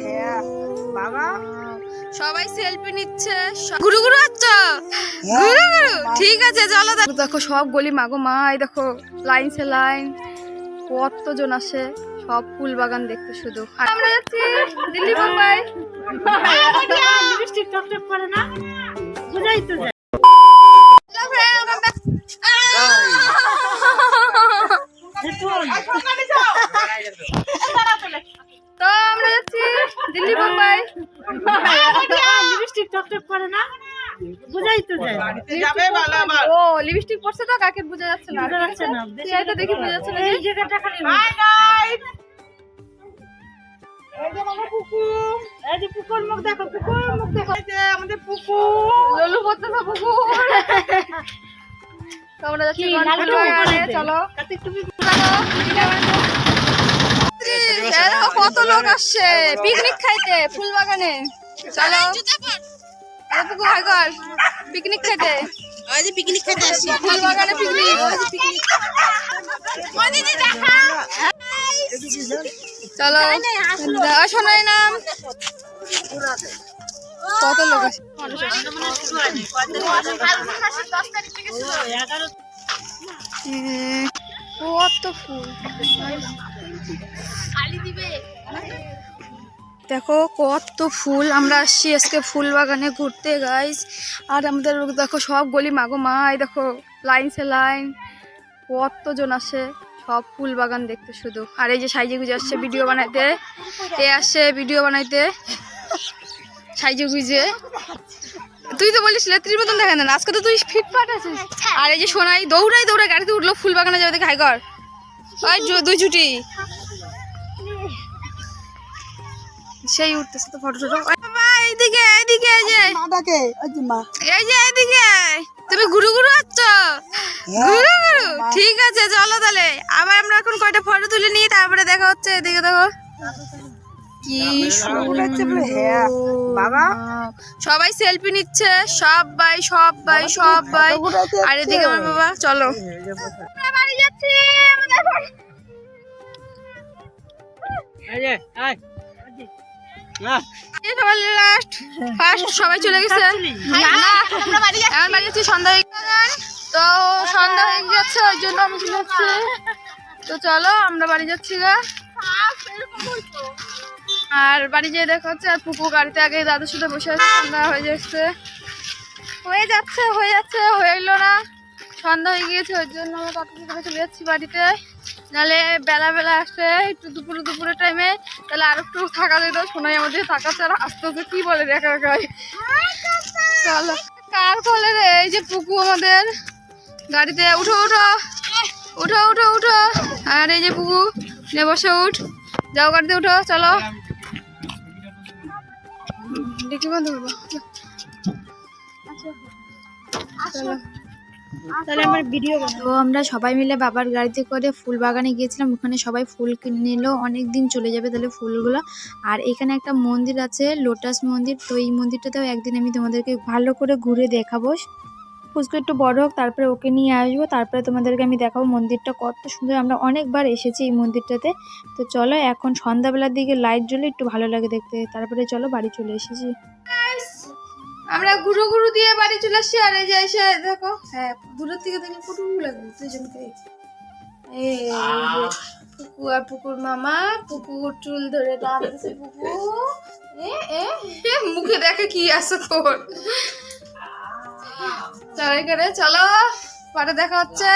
হ্যাঁ বাবা। সবাই সেলফি নিচ্ছে। গুরু গুরু আচ্ছা গুরু গুরু ঠিক আছে চলো দেখো। দেখো সব গলি মাগো মা এই দেখো লাইন সে লাইন কতজন আসে? সব ফুল বাগান দেখতে শুধু। আমরা যাচ্ছি দিল্লি মুম্বাই। লিপস্টিক টকটক করে না। বুঝাই তো আমরা যাচ্ছি দিল্লি মুম্বাই লিপস্টিক টকটক করে না? বুঝাই তো যায় ও লিপস্টিক পরছে তো? কাকে বোঝা যাচ্ছে না? বোঝা যাচ্ছে না। তো দেখি বোঝা যাচ্ছে না এই জায়গাটা খালি এই যে আমার পুকুর। এই যে পুকুর মুখ দেখো পুকুর মুখ দেখো। এই যে আমাদের পুকুর। ললু পড়তে তো পুকুর। তো যাচ্ছি কি, গনপুর লাড্ডু বাগানে, বানাতে? চলো। এই দেখো কত লোক আসছে? পিকনিক খাইতে ফুল বাগানে চলো পিকনিক খাইতে। পিকনিক খেতে ফুল বাগানে পিকনিক। চলো। দেখা শোনাই নাম। কত লোক এ, কত ফুল? দেখো, কত ফুল। আমরা আসছি আজকে ফুল বাগানে ঘুরতে গাইস আর আমাদের দেখো, সব গলি মাগো মা, এই দেখো লাইন সে লাইন কতজন আসে? সব ফুল বাগান দেখতে শুধু। আর এই যে সাইজে গুজে আসছে ভিডিও বানাইতে। এ আসছে ভিডিও বানাইতে। সাইজে গুজে তুই তো বলিস লেত্রির মতন দেখা না আজকে তো তুই ফিটফাট আছিস। আর এই যে সোনাই, দৌড়াই দৌড়াই গাড়িতে উঠল ফুল বাগানে যাবে দেখে, হাই কর। ওই দুই ছুটি। সেই উঠতেছে তো ফটো টটো এইদিকে এইদিকে এই যে। মাদাকে ওই যে মা। এই যে এইদিকে। তুমি গুরু গুরু আচ্ছ গুরু গুরু? ঠিক আছে চলো তাহলে। আবার আমরা এখন কয়টা ফটো তুলে নিই তারপরে দেখা হচ্ছে এদিকে দেখো। কি হ্যাঁ। বাবা? সবাই সেলফি নিচ্ছে সবাই সবাই সবাই আর এদিকে আমার বাবা চলো। বাড়ি যাচ্ছি আমাদের লাস্ট ফার্স্ট সবাই চলে গেছে। না এখন বাড়ি যাচ্ছি। সন্ধ্যা হয়ে। তো সন্ধ্যা হয়ে যাচ্ছে ওই জন্য আমি চলে যাচ্ছি। তো চলো আমরা বাড়ি যাচ্ছি গা। আর বাড়ি যেয়ে দেখা হচ্ছে আর পুকু গাড়িতে আগে দাদুর সাথে বসে আছে সন্ধ্যা হয়ে যাচ্ছে। হয়ে যাচ্ছে হয়ে যাচ্ছে হইল না। সন্ধ্যা হয়ে গিয়েছে, ওই জন্য আমরা করে চলে যাচ্ছি বাড়িতে। নাহলে বেলা বেলা আসে, একটু দুপুরে দুপুরে টাইমে তাহলে আর একটু থাকা যেত শোনাই আমাদের থাকা ছাড়া আস্তে আস্তে কি বলে দেখা খাই চলো। কার কলে রে? এই যে পুকু আমাদের। গাড়িতে, উঠো উঠো। উঠো উঠো উঠো। আর এই যে পুকু, নে, বসে উঠ। যাও গাড়িতে, উঠো, চলো। বন্ধ করব চলো। তো আমরা সবাই মিলে বাবার গাড়িতে করে ফুল বাগানে গিয়েছিলাম। ওখানে সবাই ফুল কিনে নিল অনেক দিন চলে যাবে তাহলে ফুলগুলো। আর এখানে একটা মন্দির আছে, লোটাস মন্দির। তো এই মন্দিরটাতেও একদিন আমি তোমাদেরকে ভালো করে ঘুরে দেখাবো। পুষ্কু একটু বড় হোক, তারপরে ওকে নিয়ে আসব। তারপরে তোমাদেরকে আমি দেখাবো মন্দিরটা কত সুন্দর। আমরা অনেকবার এসেছি এই মন্দিরটাতে। তো চলো, এখন সন্ধ্যাবেলার দিকে লাইট জ্বলে একটু ভালো লাগে দেখতে। তারপরে চলো বাড়ি চলে এসেছি। আমরা গুরু গুরু দিয়ে বাড়ি চলে আসছি, আর এই যে দেখো হ্যাঁ দূরের থেকে দেখলে কুটু লাগবে, দুজনকে। এই পুকু আর পুকুর মামা, পুকুর চুল ধরে টানতেছে পুকু এ মুখে দেখে কি আছে তোর চলো এখানে, চলো, পরে দেখা হচ্ছে।